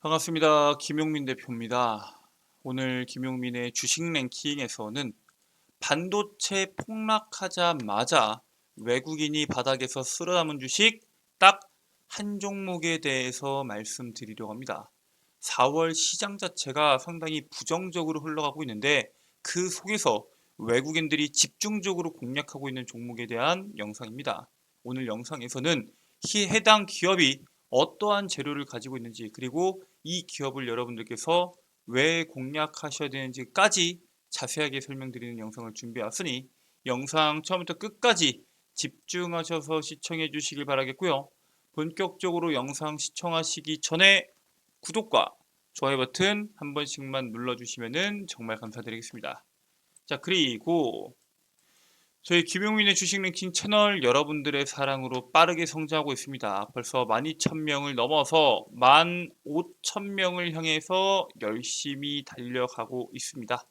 반갑습니다. 김용민 대표입니다. 오늘 김용민의 주식 랭킹에서는 반도체 폭락하자마자 외국인이 바닥에서 쓸어남은 주식 딱 한 종목에 대해서 말씀드리려고 합니다. 4월 시장 자체가 상당히 부정적으로 흘러가고 있는데 그 속에서 외국인들이 집중적으로 공략하고 있는 종목에 대한 영상입니다. 오늘 영상에서는 히- 해당 기업이 어떠한 재료를 가지고 있는지 그리고 이 기업을 여러분들께서 왜 공략하셔야 되는지까지 자세하게 설명드리는 영상을 준비했으니 영상 처음부터 끝까지 집중하셔서 시청해 주시길 바라겠고요. 본격적으로 영상 시청하시기 전에 구독과 좋아요 버튼 한 번씩만 눌러주시면 정말 감사드리겠습니다. 자 그리고 저희 김용민의 주식 랭킹 채널 여러분들의 사랑으로 빠르게 성장하고 있습니다. 벌써 12,000명을 넘어서 15,000명을 향해서 열심히 달려가고 있습니다.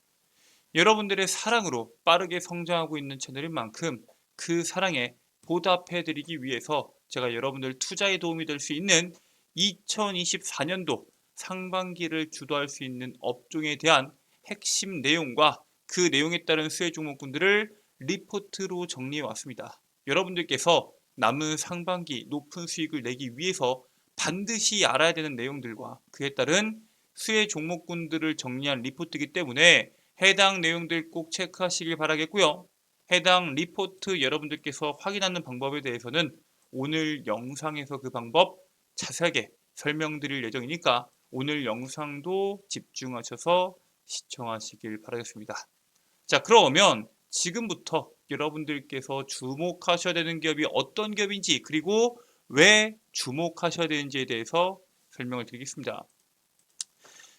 여러분들의 사랑으로 빠르게 성장하고 있는 채널인 만큼 그 사랑에 보답해드리기 위해서 제가 여러분들 투자에 도움이 될 수 있는 2024년도 상반기를 주도할 수 있는 업종에 대한 핵심 내용과 그 내용에 따른 수혜 종목군들을 리포트로 정리해 왔습니다. 여러분들께서 남은 상반기 높은 수익을 내기 위해서 반드시 알아야 되는 내용들과 그에 따른 수혜 종목군들을 정리한 리포트이기 때문에 해당 내용들 꼭 체크하시길 바라겠고요. 해당 리포트 여러분들께서 확인하는 방법에 대해서는 오늘 영상에서 그 방법 자세하게 설명드릴 예정이니까 오늘 영상도 집중하셔서 시청하시길 바라겠습니다. 자, 그러면 지금부터 여러분들께서 주목하셔야 되는 기업이 어떤 기업인지 그리고 왜 주목하셔야 되는지에 대해서 설명을 드리겠습니다.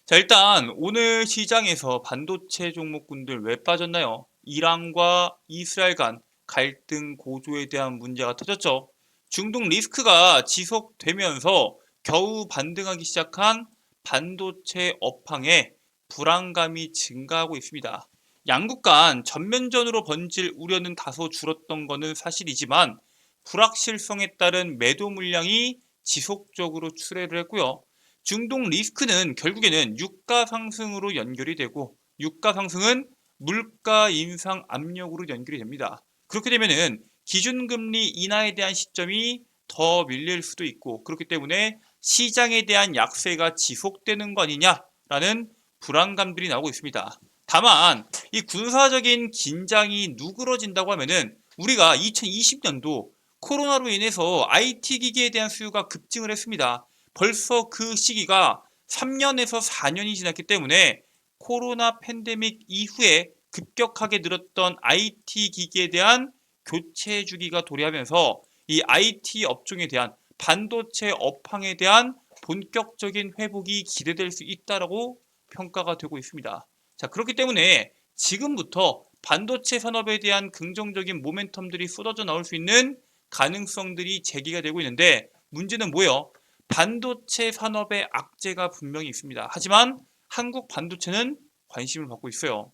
자, 일단 오늘 시장에서 반도체 종목군들 왜 빠졌나요? 이란과 이스라엘 간 갈등 고조에 대한 문제가 터졌죠. 중동 리스크가 지속되면서 겨우 반등하기 시작한 반도체 업황에 불안감이 증가하고 있습니다. 양국 간 전면전으로 번질 우려는 다소 줄었던 것은 사실이지만 불확실성에 따른 매도 물량이 지속적으로 출회를 했고요. 중동 리스크는 결국에는 유가 상승으로 연결이 되고 유가 상승은 물가 인상 압력으로 연결이 됩니다. 그렇게 되면은 기준금리 인하에 대한 시점이 더 밀릴 수도 있고 그렇기 때문에 시장에 대한 약세가 지속되는 거 아니냐라는 불안감들이 나오고 있습니다. 다만 이 군사적인 긴장이 누그러진다고 하면은 우리가 2020년도 코로나로 인해서 IT 기기에 대한 수요가 급증을 했습니다. 벌써 그 시기가 3년에서 4년이 지났기 때문에 코로나 팬데믹 이후에 급격하게 늘었던 IT 기기에 대한 교체 주기가 도래하면서 이 IT 업종에 대한 반도체 업황에 대한 본격적인 회복이 기대될 수 있다라고 평가가 되고 있습니다. 자, 그렇기 때문에 지금부터 반도체 산업에 대한 긍정적인 모멘텀들이 쏟아져 나올 수 있는 가능성들이 제기가 되고 있는데 문제는 뭐예요? 반도체 산업의 악재가 분명히 있습니다. 하지만 한국 반도체는 관심을 받고 있어요.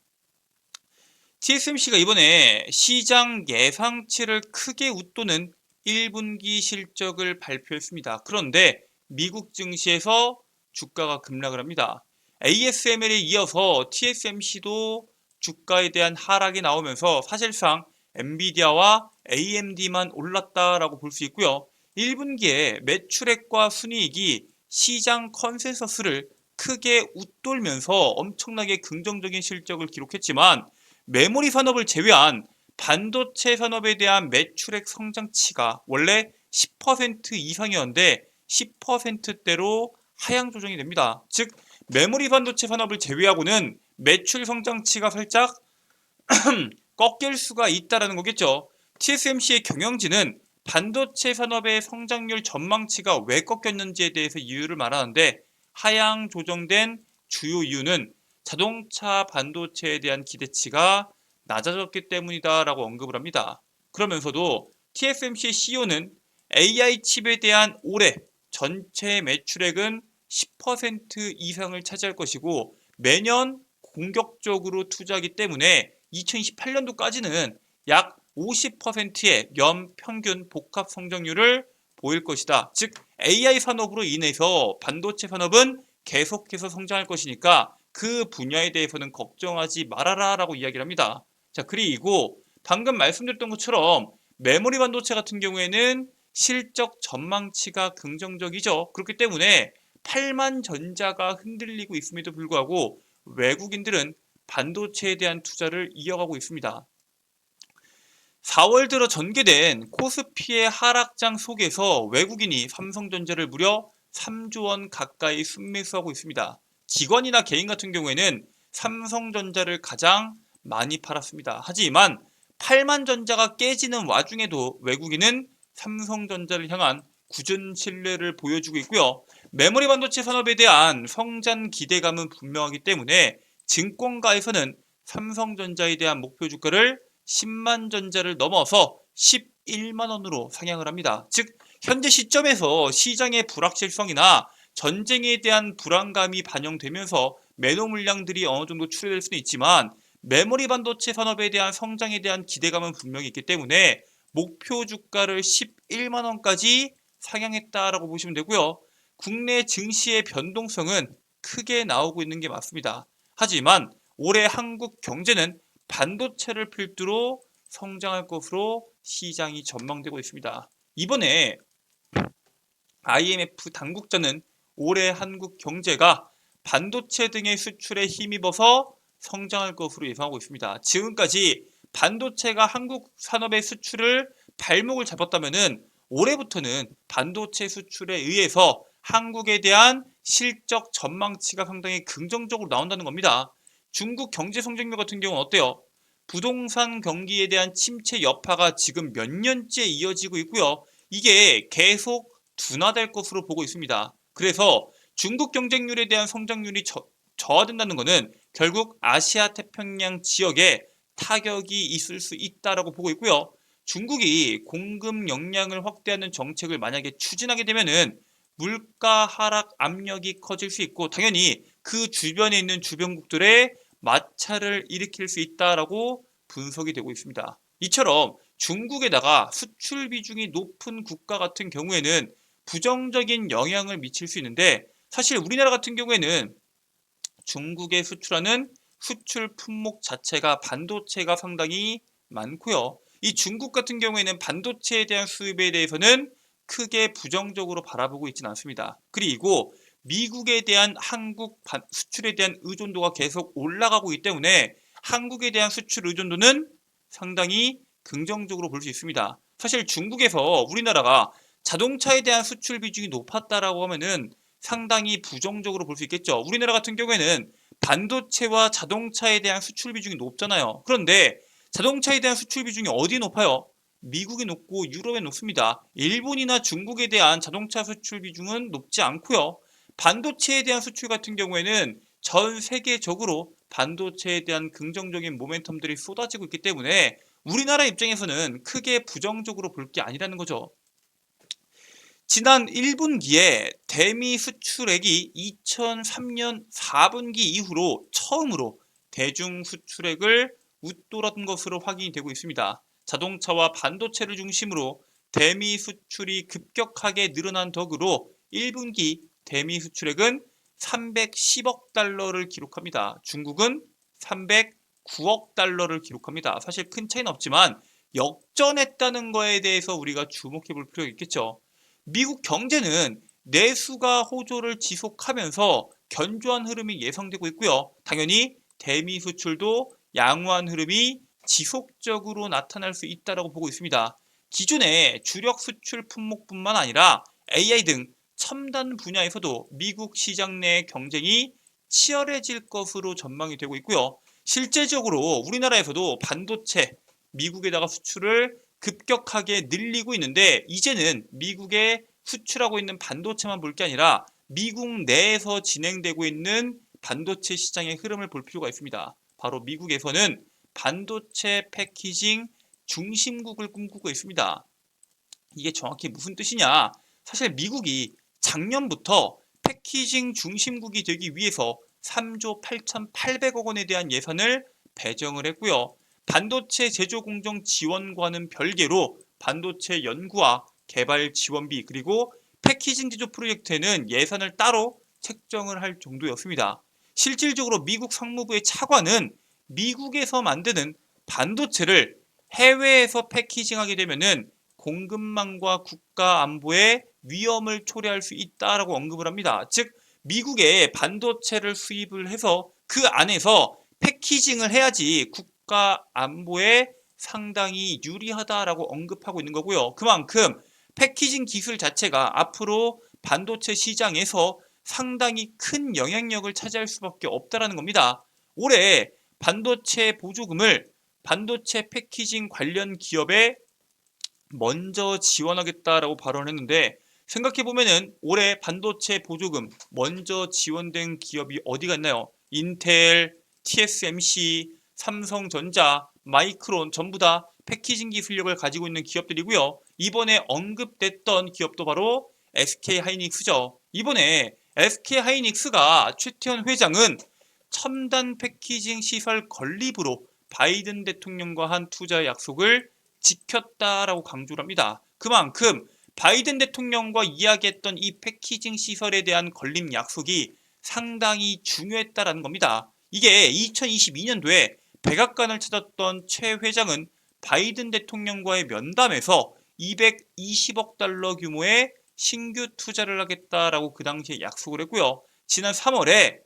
TSMC가 이번에 시장 예상치를 크게 웃도는 1분기 실적을 발표했습니다. 그런데 미국 증시에서 주가가 급락을 합니다. ASML에 이어서 TSMC도 주가에 대한 하락이 나오면서 사실상 엔비디아와 AMD만 올랐다라고 볼 수 있고요. 1분기에 매출액과 순이익이 시장 컨센서스를 크게 웃돌면서 엄청나게 긍정적인 실적을 기록했지만 메모리 산업을 제외한 반도체 산업에 대한 매출액 성장치가 원래 10% 이상이었는데 10%대로 하향 조정이 됩니다. 즉 메모리 반도체 산업을 제외하고는 매출 성장치가 살짝 꺾일 수가 있다라는 거겠죠. TSMC의 경영진은 반도체 산업의 성장률 전망치가 왜 꺾였는지에 대해서 이유를 말하는데 하향 조정된 주요 이유는 자동차 반도체에 대한 기대치가 낮아졌기 때문이다라고 언급을 합니다. 그러면서도 TSMC CEO는 AI 칩에 대한 올해 전체 매출액은 10% 이상을 차지할 것이고 매년 공격적으로 투자하기 때문에 2028년도까지는 약 50%의 연평균 복합 성장률을 보일 것이다. 즉 AI 산업으로 인해서 반도체 산업은 계속해서 성장할 것이니까 그 분야에 대해서는 걱정하지 말아라라고 이야기를 합니다. 자, 그리고 방금 말씀드렸던 것처럼 메모리 반도체 같은 경우에는 실적 전망치가 긍정적이죠. 그렇기 때문에 8만 전자가 흔들리고 있음에도 불구하고 외국인들은 반도체에 대한 투자를 이어가고 있습니다. 4월 들어 전개된 코스피의 하락장 속에서 외국인이 삼성전자를 무려 3조 원 가까이 순매수하고 있습니다. 기관이나 개인 같은 경우에는 삼성전자를 가장 많이 팔았습니다. 하지만 8만 전자가 깨지는 와중에도 외국인은 삼성전자를 향한 굳은 신뢰를 보여주고 있고요. 메모리 반도체 산업에 대한 성장 기대감은 분명하기 때문에 증권가에서는 삼성전자에 대한 목표 주가를 10만 전자를 넘어서 11만 원으로 상향을 합니다. 즉 현재 시점에서 시장의 불확실성이나 전쟁에 대한 불안감이 반영되면서 매도 물량들이 어느 정도 출회될 수는 있지만 메모리 반도체 산업에 대한 성장에 대한 기대감은 분명히 있기 때문에 목표 주가를 11만 원까지 상향했다라고 보시면 되고요. 국내 증시의 변동성은 크게 나오고 있는 게 맞습니다. 하지만 올해 한국 경제는 반도체를 필두로 성장할 것으로 시장이 전망되고 있습니다. 이번에 IMF 당국자는 올해 한국 경제가 반도체 등의 수출에 힘입어서 성장할 것으로 예상하고 있습니다. 지금까지 반도체가 한국 산업의 수출을 발목을 잡았다면은 올해부터는 반도체 수출에 의해서 한국에 대한 실적 전망치가 상당히 긍정적으로 나온다는 겁니다. 중국 경제 성장률 같은 경우는 어때요? 부동산 경기에 대한 침체 여파가 지금 몇 년째 이어지고 있고요. 이게 계속 둔화될 것으로 보고 있습니다. 그래서 중국 경쟁률에 대한 성장률이 저, 저하된다는 것은 결국 아시아 태평양 지역에 타격이 있을 수 있다라고 보고 있고요. 중국이 공급 역량을 확대하는 정책을 만약에 추진하게 되면은 물가 하락 압력이 커질 수 있고 당연히 그 주변에 있는 주변국들의 마찰을 일으킬 수 있다라고 분석이 되고 있습니다. 이처럼 중국에다가 수출 비중이 높은 국가 같은 경우에는 부정적인 영향을 미칠 수 있는데 사실 우리나라 같은 경우에는 중국에 수출하는 수출 품목 자체가 반도체가 상당히 많고요. 이 중국 같은 경우에는 반도체에 대한 수입에 대해서는 크게 부정적으로 바라보고 있지는 않습니다. 그리고 미국에 대한 한국 수출에 대한 의존도가 계속 올라가고 있기 때문에 한국에 대한 수출 의존도는 상당히 긍정적으로 볼 수 있습니다. 사실 중국에서 우리나라가 자동차에 대한 수출 비중이 높았다라고 하면은 상당히 부정적으로 볼 수 있겠죠. 우리나라 같은 경우에는 반도체와 자동차에 대한 수출 비중이 높잖아요. 그런데 자동차에 대한 수출 비중이 어디 높아요? 미국이 높고 유럽에 높습니다. 일본이나 중국에 대한 자동차 수출 비중은 높지 않고요. 반도체에 대한 수출 같은 경우에는 전 세계적으로 반도체에 대한 긍정적인 모멘텀들이 쏟아지고 있기 때문에 우리나라 입장에서는 크게 부정적으로 볼 게 아니라는 거죠. 지난 1분기에 대미 수출액이 2003년 4분기 이후로 처음으로 대중 수출액을 웃돌았던 것으로 확인이 되고 있습니다. 자동차와 반도체를 중심으로 대미 수출이 급격하게 늘어난 덕으로 1분기 대미 수출액은 310억 달러를 기록합니다. 중국은 309억 달러를 기록합니다. 사실 큰 차이는 없지만 역전했다는 거에 대해서 우리가 주목해 볼 필요가 있겠죠. 미국 경제는 내수가 호조를 지속하면서 견조한 흐름이 예상되고 있고요. 당연히 대미 수출도 양호한 흐름이 지속적으로 나타날 수 있다고 보고 있습니다. 기존의 주력 수출 품목뿐만 아니라 AI 등 첨단 분야에서도 미국 시장 내 경쟁이 치열해질 것으로 전망이 되고 있고요. 실제적으로 우리나라에서도 반도체 미국에다가 수출을 급격하게 늘리고 있는데 이제는 미국에 수출하고 있는 반도체만 볼 게 아니라 미국 내에서 진행되고 있는 반도체 시장의 흐름을 볼 필요가 있습니다. 바로 미국에서는 반도체 패키징 중심국을 꿈꾸고 있습니다. 이게 정확히 무슨 뜻이냐? 사실 미국이 작년부터 패키징 중심국이 되기 위해서 3조 8,800억 원에 대한 예산을 배정을 했고요. 반도체 제조 공정 지원과는 별개로 반도체 연구와 개발 지원비 그리고 패키징 제조 프로젝트에는 예산을 따로 책정을 할 정도였습니다. 실질적으로 미국 상무부의 차관은 미국에서 만드는 반도체를 해외에서 패키징하게 되면은 공급망과 국가 안보에 위험을 초래할 수 있다라고 언급을 합니다. 즉 미국에 반도체를 수입을 해서 그 안에서 패키징을 해야지 국가 안보에 상당히 유리하다라고 언급하고 있는 거고요. 그만큼 패키징 기술 자체가 앞으로 반도체 시장에서 상당히 큰 영향력을 차지할 수밖에 없다라는 겁니다. 올해 반도체 보조금을 반도체 패키징 관련 기업에 먼저 지원하겠다라고 발언했는데 생각해 보면은 올해 반도체 보조금 먼저 지원된 기업이 어디가 있나요? 인텔, TSMC, 삼성전자, 마이크론 전부 다 패키징 기술력을 가지고 있는 기업들이고요. 이번에 언급됐던 기업도 바로 SK 하이닉스죠. 이번에 SK 하이닉스가 최태원 회장은 첨단 패키징 시설 건립으로 바이든 대통령과 한 투자 약속을 지켰다라고 강조를 합니다. 그만큼 바이든 대통령과 이야기했던 이 패키징 시설에 대한 건립 약속이 상당히 중요했다라는 겁니다. 이게 2022년도에 백악관을 찾았던 최 회장은 바이든 대통령과의 면담에서 220억 달러 규모의 신규 투자를 하겠다라고 그 당시에 약속을 했고요. 지난 3월에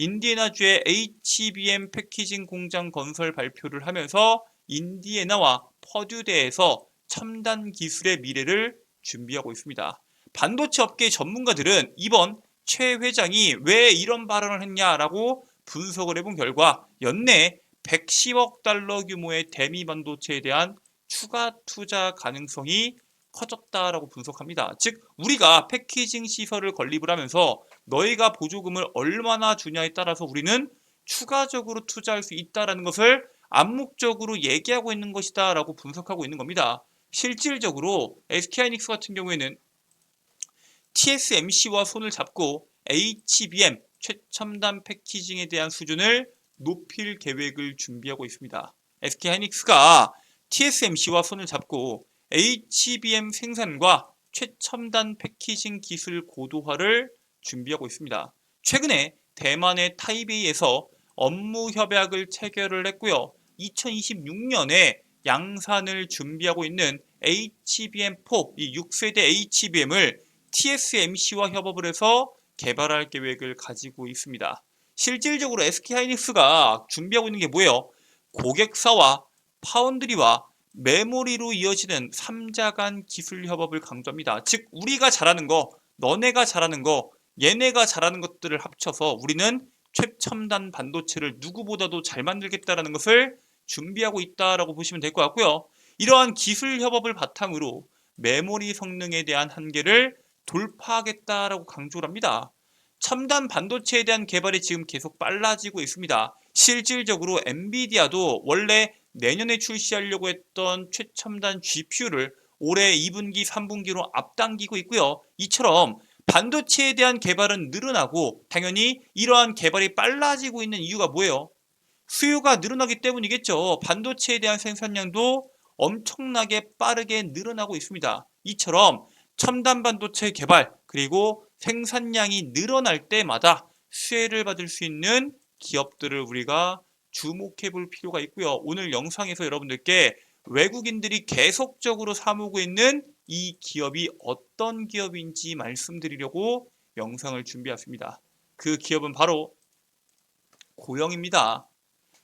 인디애나주의 HBM 패키징 공장 건설 발표를 하면서 인디애나와 퍼듀대에서 첨단 기술의 미래를 준비하고 있습니다. 반도체 업계 전문가들은 이번 최 회장이 왜 이런 발언을 했냐라고 분석을 해본 결과 연내 110억 달러 규모의 대미 반도체에 대한 추가 투자 가능성이 커졌다라고 분석합니다. 즉 우리가 패키징 시설을 건립을 하면서 너희가 보조금을 얼마나 주냐에 따라서 우리는 추가적으로 투자할 수 있다라는 것을 암묵적으로 얘기하고 있는 것이다라고 분석하고 있는 겁니다. 실질적으로 SK하이닉스 같은 경우에는 TSMC와 손을 잡고 HBM 최첨단 패키징에 대한 수준을 높일 계획을 준비하고 있습니다. SK하이닉스가 TSMC와 손을 잡고 HBM 생산과 최첨단 패키징 기술 고도화를 준비하고 있습니다. 최근에 대만의 타이베이에서 업무 협약을 체결을 했고요. 2026년에 양산을 준비하고 있는 HBM4, 이 6세대 HBM을 TSMC와 협업을 해서 개발할 계획을 가지고 있습니다. 실질적으로 SK하이닉스가 준비하고 있는 게 뭐예요? 고객사와 파운드리와 메모리로 이어지는 3자 간 기술 협업을 강조합니다. 즉 우리가 잘하는 거, 너네가 잘하는 거, 얘네가 잘하는 것들을 합쳐서 우리는 최첨단 반도체를 누구보다도 잘 만들겠다라는 것을 준비하고 있다라고 보시면 될 것 같고요. 이러한 기술 협업을 바탕으로 메모리 성능에 대한 한계를 돌파하겠다라고 강조를 합니다. 첨단 반도체에 대한 개발이 지금 계속 빨라지고 있습니다. 실질적으로 엔비디아도 원래 내년에 출시하려고 했던 최첨단 GPU를 올해 2분기, 3분기로 앞당기고 있고요. 이처럼 반도체에 대한 개발은 늘어나고 당연히 이러한 개발이 빨라지고 있는 이유가 뭐예요? 수요가 늘어나기 때문이겠죠. 반도체에 대한 생산량도 엄청나게 빠르게 늘어나고 있습니다. 이처럼 첨단 반도체 개발 그리고 생산량이 늘어날 때마다 수혜를 받을 수 있는 기업들을 우리가 주목해 볼 필요가 있고요. 오늘 영상에서 여러분들께 외국인들이 계속적으로 사모고 있는 이 기업이 어떤 기업인지 말씀드리려고 영상을 준비했습니다. 그 기업은 바로 고영입니다.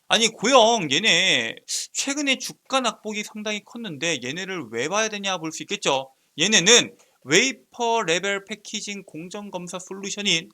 아니 고영 얘네 최근에 주가 낙폭이 상당히 컸는데 얘네를 왜 봐야 되냐 볼 수 있겠죠. 얘네는 웨이퍼 레벨 패키징 공정 검사 솔루션인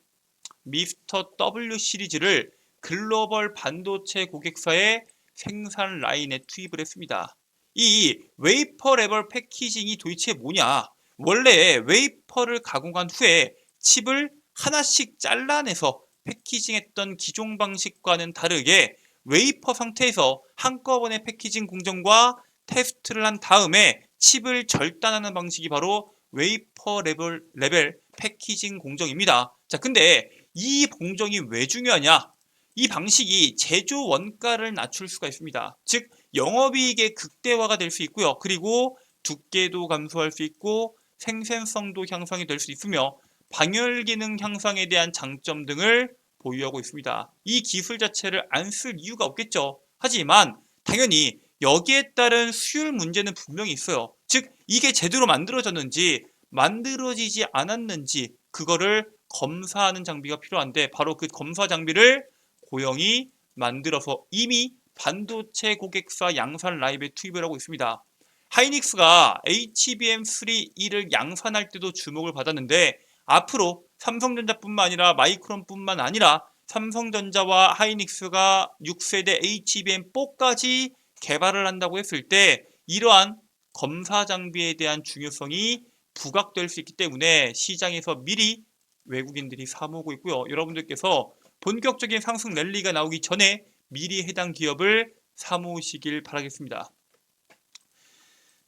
미스터 W 시리즈를 글로벌 반도체 고객사의 생산 라인에 투입을 했습니다. 이 웨이퍼 레벨 패키징이 도대체 뭐냐? 원래 웨이퍼를 가공한 후에 칩을 하나씩 잘라내서 패키징했던 기존 방식과는 다르게 웨이퍼 상태에서 한꺼번에 패키징 공정과 테스트를 한 다음에 칩을 절단하는 방식이 바로 웨이퍼 레벨, 레벨 패키징 공정입니다. 자, 근데 이 공정이 왜 중요하냐? 이 방식이 제조 원가를 낮출 수가 있습니다. 즉, 영업이익의 극대화가 될 수 있고요. 그리고 두께도 감소할 수 있고 생산성도 향상이 될 수 있으며 방열 기능 향상에 대한 장점 등을 보유하고 있습니다. 이 기술 자체를 안 쓸 이유가 없겠죠. 하지만 당연히 여기에 따른 수율 문제는 분명히 있어요. 즉 이게 제대로 만들어졌는지 만들어지지 않았는지 그거를 검사하는 장비가 필요한데 바로 그 검사 장비를 고영이 만들어서 이미 반도체 고객사 양산 라입에 투입을 하고 있습니다. 하이닉스가 HBM3E를 양산할 때도 주목을 받았는데 앞으로 삼성전자뿐만 아니라 마이크론뿐만 아니라 삼성전자와 하이닉스가 6세대 HBM4까지 개발을 한다고 했을 때 이러한 검사 장비에 대한 중요성이 부각될 수 있기 때문에 시장에서 미리 외국인들이 사모으고 있고요. 여러분들께서 본격적인 상승 랠리가 나오기 전에 미리 해당 기업을 사모으시길 바라겠습니다.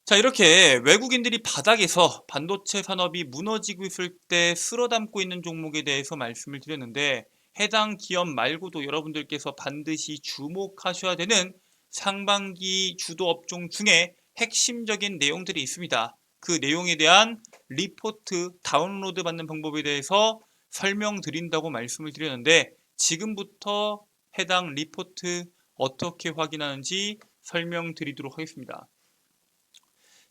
자, 이렇게 외국인들이 바닥에서 반도체 산업이 무너지고 있을 때 쓸어 담고 있는 종목에 대해서 말씀을 드렸는데 해당 기업 말고도 여러분들께서 반드시 주목하셔야 되는 상반기 주도 업종 중에 핵심적인 내용들이 있습니다. 그 내용에 대한 리포트 다운로드 받는 방법에 대해서 설명드린다고 말씀을 드렸는데 지금부터 해당 리포트 어떻게 확인하는지 설명드리도록 하겠습니다.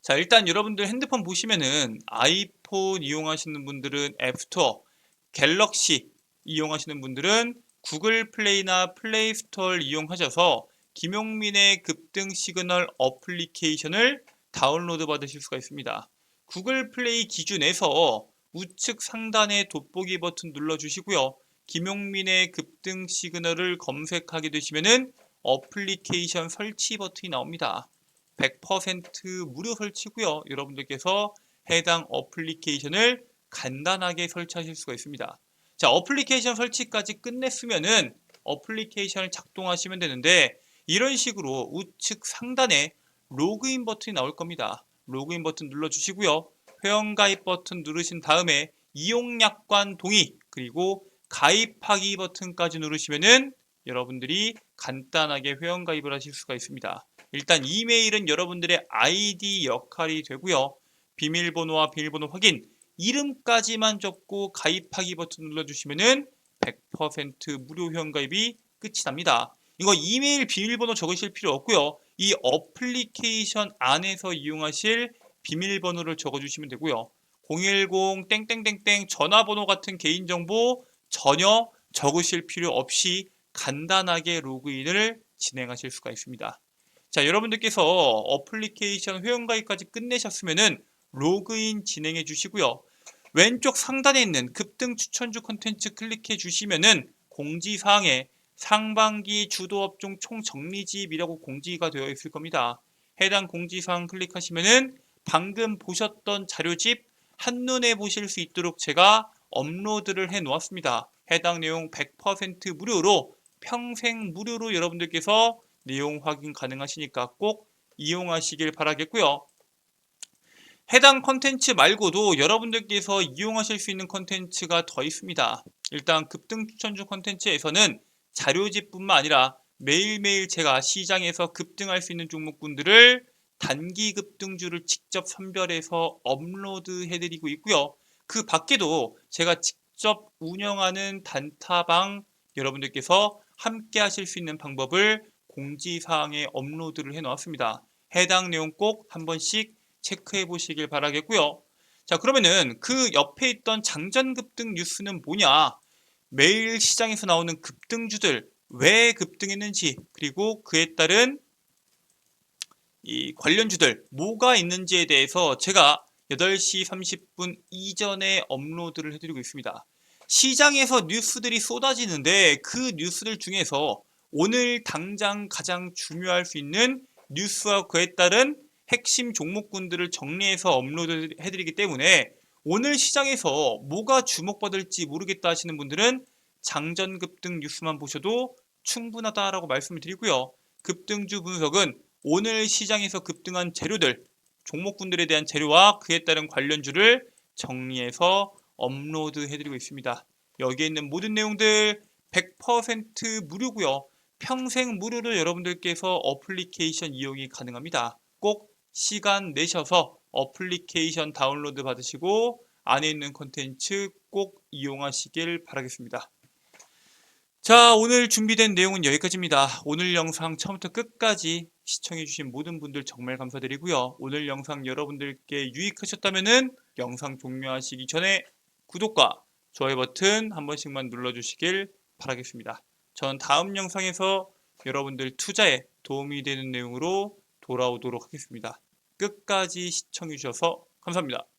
자, 일단 여러분들 핸드폰 보시면은 아이폰 이용하시는 분들은 앱스토어, 갤럭시 이용하시는 분들은 구글 플레이나 플레이 스토어를 이용하셔서 김용민의 급등 시그널 어플리케이션을 다운로드 받으실 수가 있습니다. 구글 플레이 기준에서 우측 상단에 돋보기 버튼 눌러주시고요. 김용민의 급등 시그널을 검색하게 되시면은 어플리케이션 설치 버튼이 나옵니다. 100% 무료 설치고요. 여러분들께서 해당 어플리케이션을 간단하게 설치하실 수가 있습니다. 자, 어플리케이션 설치까지 끝냈으면은 어플리케이션을 작동하시면 되는데 이런 식으로 우측 상단에 로그인 버튼이 나올 겁니다. 로그인 버튼 눌러주시고요. 회원가입 버튼 누르신 다음에 이용약관 동의 그리고 가입하기 버튼까지 누르시면은 여러분들이 간단하게 회원가입을 하실 수가 있습니다. 일단 이메일은 여러분들의 아이디 역할이 되고요. 비밀번호와 비밀번호 확인, 이름까지만 적고 가입하기 버튼 눌러주시면은 100% 무료 회원가입이 끝이 납니다. 이거 이메일 비밀번호 적으실 필요 없고요. 이 어플리케이션 안에서 이용하실 비밀번호를 적어주시면 되고요. 010 땡땡땡땡 전화번호 같은 개인정보 전혀 적으실 필요 없이 간단하게 로그인을 진행하실 수가 있습니다. 자, 여러분들께서 어플리케이션 회원가입까지 끝내셨으면은 로그인 진행해 주시고요. 왼쪽 상단에 있는 급등 추천주 컨텐츠 클릭해 주시면은 공지사항에 상반기 주도 업종 총 정리집이라고 공지가 되어 있을 겁니다. 해당 공지사항 클릭하시면은 방금 보셨던 자료집 한눈에 보실 수 있도록 제가 업로드를 해 놓았습니다. 해당 내용 100% 무료로 평생 무료로 여러분들께서 내용 확인 가능하시니까 꼭 이용하시길 바라겠고요. 해당 컨텐츠 말고도 여러분들께서 이용하실 수 있는 컨텐츠가 더 있습니다. 일단 급등 추천주 컨텐츠에서는 자료집뿐만 아니라 매일매일 제가 시장에서 급등할 수 있는 종목군들을 단기 급등주를 직접 선별해서 업로드 해드리고 있고요. 그 밖에도 제가 직접 운영하는 단타방 여러분들께서 함께 하실 수 있는 방법을 공지사항에 업로드를 해 놓았습니다. 해당 내용 꼭 한 번씩 체크해 보시길 바라겠고요. 자 그러면은 그 옆에 있던 장전 급등 뉴스는 뭐냐? 매일 시장에서 나오는 급등주들 왜 급등했는지 그리고 그에 따른 이 관련주들 뭐가 있는지에 대해서 제가 8시 30분 이전에 업로드를 해드리고 있습니다. 시장에서 뉴스들이 쏟아지는데 그 뉴스들 중에서 오늘 당장 가장 중요할 수 있는 뉴스와 그에 따른 핵심 종목군들을 정리해서 업로드 해드리기 때문에 오늘 시장에서 뭐가 주목받을지 모르겠다 하시는 분들은 장전 급등 뉴스만 보셔도 충분하다라고 말씀을 드리고요. 급등주 분석은 오늘 시장에서 급등한 재료들, 종목군들에 대한 재료와 그에 따른 관련주를 정리해서 업로드 해드리고 있습니다. 여기에 있는 모든 내용들 100% 무료고요. 평생 무료로 여러분들께서 어플리케이션 이용이 가능합니다. 꼭 시간 내셔서 어플리케이션 다운로드 받으시고 안에 있는 컨텐츠 꼭 이용하시길 바라겠습니다. 자, 오늘 준비된 내용은 여기까지입니다. 오늘 영상 처음부터 끝까지 시청해주신 모든 분들 정말 감사드리고요. 오늘 영상 여러분들께 유익하셨다면 영상 종료하시기 전에 구독과 좋아요 버튼 한 번씩만 눌러주시길 바라겠습니다. 전 다음 영상에서 여러분들 투자에 도움이 되는 내용으로 돌아오도록 하겠습니다. 끝까지 시청해주셔서 감사합니다.